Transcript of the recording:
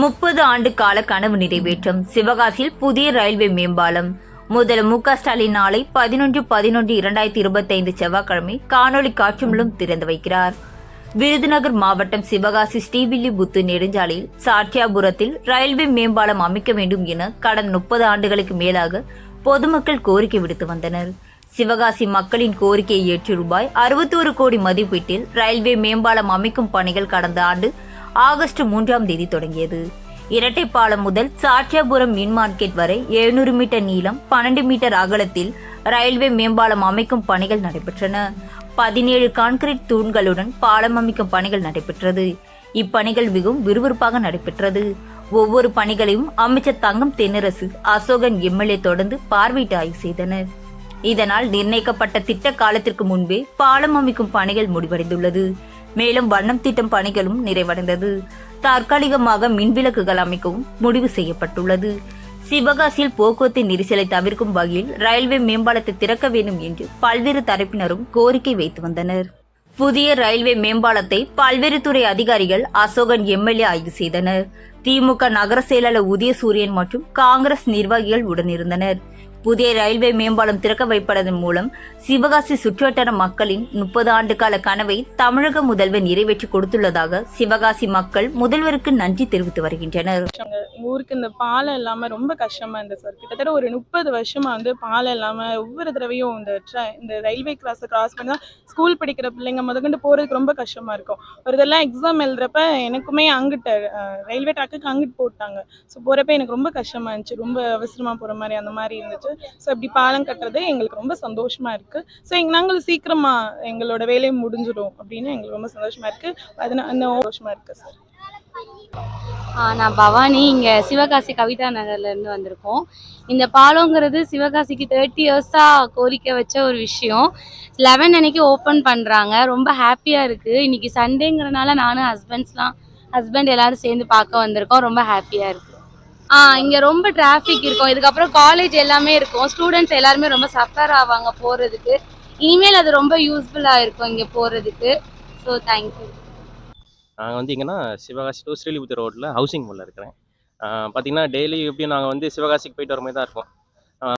முப்பது ஆண்டு கால கனவு நிறைவேற்றம் சிவகாசியில் புதிய ரயில்வே மேம்பாலம். முதல் மு க ஸ்டாலின் நாளை பதினொன்று பதினொன்று இரண்டாயிரத்தி இருபத்தைந்து செவ்வாய்க்கிழமை காணொலி காட்சி மூலம் திறந்து வைக்கிறார். விருதுநகர் மாவட்டம் சிவகாசி ஸ்ரீவில்லிபுத்து நெடுஞ்சாலையில் சாட்சியாபுரத்தில் ரயில்வே மேம்பாலம் அமைக்க வேண்டும் என கடந்த முப்பது ஆண்டுகளுக்கு மேலாக பொதுமக்கள் கோரிக்கை விடுத்து வந்தனர். சிவகாசி மக்களின் கோரிக்கையை ஏற்று ரூபாய் அறுபத்தோரு கோடி மதிப்பீட்டில் ரயில்வே மேம்பாலம் அமைக்கும் பணிகள் கடந்த ஆண்டு ஆகஸ்ட் மூன்றாம் தேதி தொடங்கியது. இரட்டைப்பாலம் முதல் சாட்சியாபுரம் மீன் மார்க்கெட் வரை எழுநூறு மீட்டர் நீளம் பன்னெண்டு மீட்டர் அகலத்தில் ரயில்வே மேம்பாலம் அமைக்கும் பணிகள் நடைபெற்றன. பதினேழு கான்கிரீட் தூண்களுடன் பாலம் அமைக்கும் பணிகள் நடைபெற்றது. இப்பணிகள் மிகவும் விறுவிறுப்பாக நடைபெற்றது. ஒவ்வொரு பணிகளையும் அமைச்சர் தங்கம் தென்னரசு அசோகன் எம்எல்ஏ தொடர்ந்து பார்வையிட்டு ஆய்வு செய்தனர். இதனால் நிர்ணயிக்கப்பட்ட திட்ட காலத்திற்கு முன்பே பாலம் அமைக்கும் பணிகள் முடிவடைந்துள்ளது. மேலும் வண்ணம் தீட்டும் பணிகளும் நிறைவடைந்தது. தற்காலிகமாக மின்விளக்குகள் அமைக்கவும் முடிவு செய்யப்பட்டுள்ளது. சிவகாசியில் போக்குவரத்து நெரிசலை தவிர்க்கும் வகையில் ரயில்வே மேம்பாலத்தை திறக்க வேண்டும் என்று பல்வேறு தரப்பினரும் கோரிக்கை வைத்து வந்தனர். புதிய ரயில்வே மேம்பாலத்தை பல்வேறு துறை அதிகாரிகள் அசோகன் எம்எல்ஏ ஆய்வு செய்தனர். திமுக நகர செயலாளர் உதயசூரியன் மற்றும் காங்கிரஸ் நிர்வாகிகள் உடனிருந்தனர். புதிய ரயில்வே மேம்பாலம் திறக்க வைப்பதன் மூலம் சிவகாசி சுற்றுவட்டார மக்களின் முப்பது ஆண்டு கால கனவை தமிழக முதல்வர் நிறைவேற்றி கொடுத்துள்ளதாக சிவகாசி மக்கள் முதல்வருக்கு நன்றி தெரிவித்து வருகின்றனர். ஊருக்கு இந்த பாலம் இல்லாமல் ரொம்ப கஷ்டமாக இருந்தது சார். கிட்டத்தட்ட ஒரு முப்பது வருஷமாக வந்து பாலம் இல்லாமல் ஒவ்வொரு தடவையும் இந்த இந்த ரயில்வே கிராஸை கிராஸ் பண்ணி தான் ஸ்கூல் படிக்கிற பிள்ளைங்க முதற்கொண்டு போகிறதுக்கு ரொம்ப கஷ்டமாக இருக்கும். ஒரு இதெல்லாம் எக்ஸாம் எழுதுறப்ப எனக்குமே அங்கிட்ட ரயில்வே ட்ராக்குக்கு அங்கிட்டு போட்டாங்க. ஸோ போகிறப்ப எனக்கு ரொம்ப கஷ்டமாக இருந்துச்சு. ரொம்ப அவசரமாக போகிற மாதிரி அந்த மாதிரி இருந்துச்சு. ஸோ இப்படி பாலம் கட்டுறது எங்களுக்கு ரொம்ப சந்தோஷமாக இருக்குது ஸோ எங்கள் நாங்களும் சீக்கிரமாக எங்களோட வேலையை முடிஞ்சிடும் அப்படின்னு எங்களுக்கு ரொம்ப சந்தோஷமாக இருக்குது அதனால இன்னும் சந்தோஷமாக இருக்குது சார் நான் பவானி. இங்கே சிவகாசி கவிதா நகர்லேருந்து வந்திருக்கோம். இந்த பாலங்கிறது சிவகாசிக்கு தேர்ட்டி இயர்ஸாக கோரிக்கை வச்ச ஒரு விஷயம். லெவன் அன்னைக்கு ஓப்பன் பண்ணுறாங்க ரொம்ப ஹாப்பியாக இருக்குது இன்னைக்கு சண்டேங்கிறனால நானும் ஹஸ்பண்ட்ஸ்லாம் ஹஸ்பண்ட் எல்லாரும் சேர்ந்து பார்க்க வந்திருக்கோம். ரொம்ப ஹாப்பியாக இருக்குது ஆ இங்கே ரொம்ப டிராஃபிக் இருக்கும். இதுக்கப்புறம் காலேஜ் எல்லாமே இருக்கும். ஸ்டூடெண்ட்ஸ் எல்லாருமே ரொம்ப சஃபர் ஆவாங்க போகிறதுக்கு இனிமேல் அது ரொம்ப யூஸ்ஃபுல்லாக இருக்கும் இங்கே போகிறதுக்கு ஸோ தேங்க்யூ நாங்கள் வந்து எங்கன்னா சிவகாசி டு ஸ்ரீலிபுத்தூர் ரோட்டில் ஹவுசிங் மோலில் இருக்கிறேன். பார்த்தீங்கன்னா டெய்லி எப்படியும் நாங்கள் வந்து சிவகாசிக்கு போயிட்டு வர மாதிரி தான் இருக்கோம்.